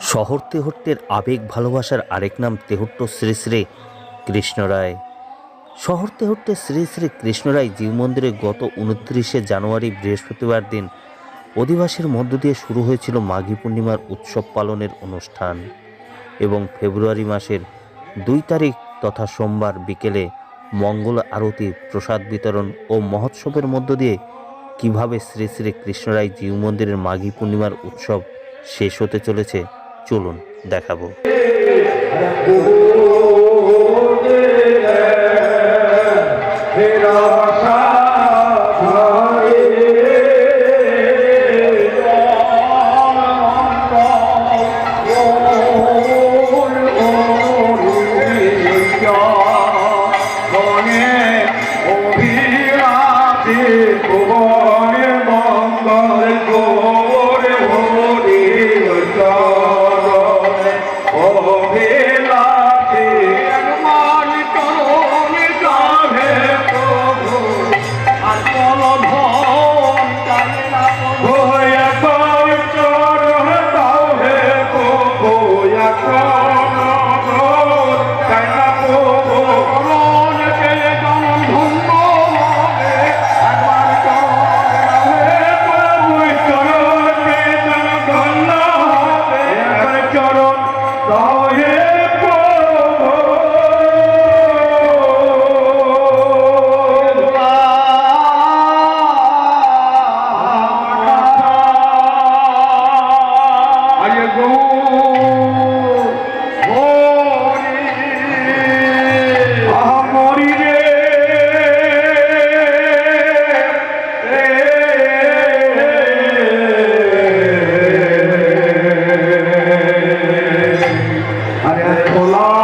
শহর তেহট্টের আবেগ ভালোবাসার আরেক নাম তেহট্ট শ্রী শ্রী কৃষ্ণরায় শহর তেহট্টের শ্রী শ্রী কৃষ্ণরায় জীব মন্দিরে গত উনত্রিশে জানুয়ারি বৃহস্পতিবার দিন অধিবাসের মধ্য দিয়ে শুরু হয়েছিল মাঘী পূর্ণিমার উৎসব পালনের অনুষ্ঠান এবং ফেব্রুয়ারি মাসের দুই তারিখ তথা সোমবার বিকেলে মঙ্গল আরতি, প্রসাদ বিতরণ ও মহোৎসবের মধ্য দিয়ে কীভাবে শ্রী শ্রী কৃষ্ণরায় জীব মন্দিরের মাঘী পূর্ণিমার উৎসব শেষ হতে চলেছে চলুন দেখাবো। I am a.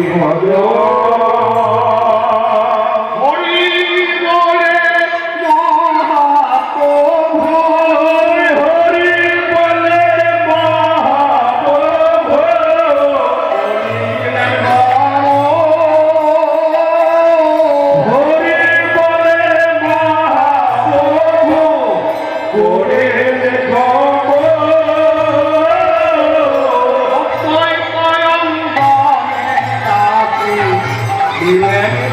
Rodão. Amen.